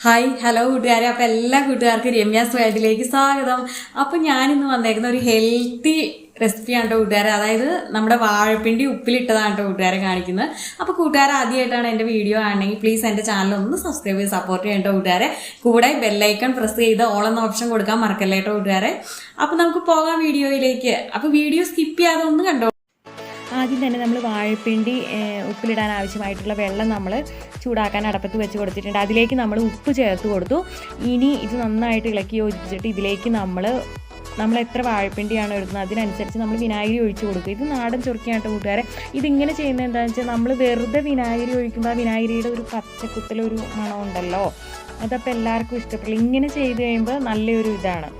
Hi hello കൂട്ടുകാരെ. അപ്പം എല്ലാ കൂട്ടുകാർക്കും രമ്യ സ്വയത്തിലേക്ക് സ്വാഗതം. അപ്പം ഞാനിന്ന് വന്നേക്കുന്ന ഒരു ഹെൽത്തി റെസിപ്പിയാണ് കേട്ടോ കൂട്ടുകാരെ. അതായത് നമ്മുടെ വാഴപ്പിണ്ടി ഉപ്പിലിട്ടതാണ് കേട്ടോ കൂട്ടുകാരെ കാണിക്കുന്നത്. അപ്പോൾ കൂട്ടുകാരെ ആദ്യമായിട്ടാണ് എന്റെ വീഡിയോ ആണെങ്കിൽ പ്ലീസ് എന്റെ ചാനൽ ഒന്ന് സബ്സ്ക്രൈബ് ചെയ്ത് സപ്പോർട്ട് ചെയ്യണം കേട്ടോ കൂട്ടുകാരെ. കൂടെ ബെല്ലൈക്കൺ പ്രസ് ചെയ്ത് ഓൾ എന്ന ഓപ്ഷൻ കൊടുക്കാൻ മറക്കല്ലേ കേട്ടോ കൂട്ടുകാരെ. അപ്പോൾ നമുക്ക് പോകാം വീഡിയോയിലേക്ക്. അപ്പോൾ വീഡിയോ സ്കിപ്പ് ചെയ്യാതെ ഒന്ന് കണ്ടോ? ആദ്യം തന്നെ നമ്മൾ വാഴപ്പിണ്ടി ഉപ്പിലിടാൻ ആവശ്യമായിട്ടുള്ള വെള്ളം നമ്മൾ ചൂടാക്കാൻ അടപ്പത്ത് വെച്ച് കൊടുത്തിട്ടുണ്ട്. അതിലേക്ക് നമ്മൾ ഉപ്പ് ചേർത്ത് കൊടുത്തു. ഇനി ഇത് നന്നായിട്ട് ഇളക്കി യോജിപ്പിച്ചിട്ട് ഇതിലേക്ക് നമ്മൾ നമ്മൾ എത്ര വാഴപ്പിണ്ടിയാണോ എടുക്കുന്നത് അതിനനുസരിച്ച് നമ്മൾ വിനാഗിരി ഒഴിച്ച് കൊടുക്കുക. ഇത് നാടൻ ചൊറുക്കിയായിട്ട് കൂട്ടുകാരെ. ഇതിങ്ങനെ ചെയ്യുന്നത് എന്താണെന്ന് വെച്ചാൽ നമ്മൾ വെറുതെ വിനാഗിരി ഒഴിക്കുമ്പോൾ ആ വിനാഗിരിയുടെ ഒരു പച്ചക്കുത്തലൊരു മണമുണ്ടല്ലോ. അതപ്പോൾ എല്ലാവർക്കും ഇഷ്ടപ്പെടില്ല ഇങ്ങനെ ചെയ്ത് കഴിയുമ്പോൾ നല്ലൊരു ഇതാണ്.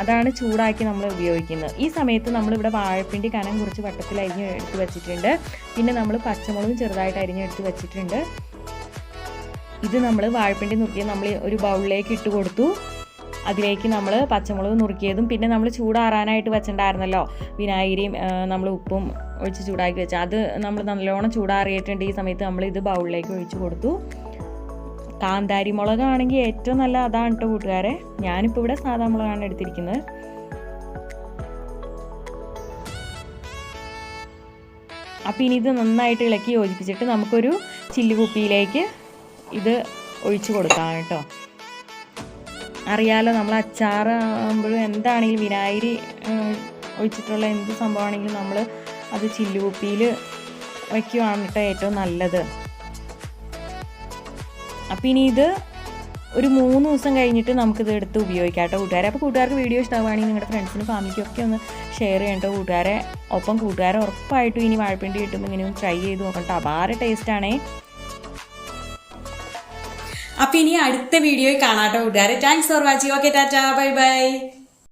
അതാണ് ചൂടാക്കി നമ്മൾ ഉപയോഗിക്കുന്നത്. ഈ സമയത്ത് നമ്മളിവിടെ വാഴപ്പിണ്ടി കനം കുറച്ച് വട്ടത്തിൽ അരിഞ്ഞ് എടുത്ത് വെച്ചിട്ടുണ്ട്. പിന്നെ നമ്മൾ പച്ചമുളകും ചെറുതായിട്ട് അരിഞ്ഞ് എടുത്ത് വെച്ചിട്ടുണ്ട്. ഇത് നമ്മൾ വാഴപ്പിണ്ടി നുറുക്കിയത് നമ്മൾ ഒരു ബൗളിലേക്ക് ഇട്ട് കൊടുത്തു. അതിലേക്ക് നമ്മൾ പച്ചമുളക് നുറുക്കിയതും പിന്നെ നമ്മൾ ചൂടാറാനായിട്ട് വെച്ചിട്ടുണ്ടായിരുന്നല്ലോ. വിനാഗിരിയും നമ്മൾ ഉപ്പും ഒഴിച്ച് ചൂടാക്കി വെച്ച. അത് നമ്മൾ നല്ലോണം ചൂടാറിയിട്ടുണ്ട്. ഈ സമയത്ത് നമ്മൾ ഇത് ബൗളിലേക്ക് ഒഴിച്ച് കൊടുത്തു. കാന്താരി മുളകാണെങ്കിൽ ഏറ്റവും നല്ല അതാണ് കേട്ടോ കൂട്ടുകാരെ. ഞാനിപ്പോൾ ഇവിടെ സാധാ മുളകാണ് എടുത്തിരിക്കുന്നത്. അപ്പോൾ ഇനി ഇത് നന്നായിട്ട് ഇളക്കി യോജിപ്പിച്ചിട്ട് നമുക്കൊരു ചില്ലി കുപ്പിയിലേക്ക് ഇത് ഒഴിച്ചു കൊടുക്കാം കേട്ടോ അറിയാലോ നമ്മൾ അച്ചാറാകുമ്പോഴും എന്താണെങ്കിലും വിനാഗിരി ഒഴിച്ചിട്ടുള്ള എന്ത് സംഭവമാണെങ്കിലും നമ്മൾ അത് ചില്ലുകുപ്പിയിൽ വയ്ക്കുവാണ് കേട്ടോ ഏറ്റവും നല്ലത്. അപ്പം ഇനി ഇത് ഒരു മൂന്ന് ദിവസം കഴിഞ്ഞിട്ട് നമുക്കിത് എടുത്ത് ഉപയോഗിക്കാം കേട്ടോ. കൂട്ടുകാരെ അപ്പോൾ കൂട്ടുകാർക്ക് വീഡിയോ ഇഷ്ടമാവുകയാണെങ്കിൽ നിങ്ങളുടെ ഫ്രണ്ട്സിനും ഫാമിലിക്കും ഒക്കെ ഒന്ന് ഷെയർ ചെയ്യണം കേട്ടോ. കൂട്ടുകാരെ ഒപ്പം കൂട്ടുകാരെ ഉറപ്പായിട്ടും ഇനി വാഴപ്പിണ്ടി കിട്ടുമ്പോൾ ഇങ്ങനെ ട്രൈ ചെയ്ത് നോക്കണം അപാര ടേസ്റ്റാണേ അപ്പം ഇനി അടുത്ത വീഡിയോയിൽ കാണാട്ടോ കേട്ടോ കൂട്ടുകാരെ. Thanks for watching okay tata bye bye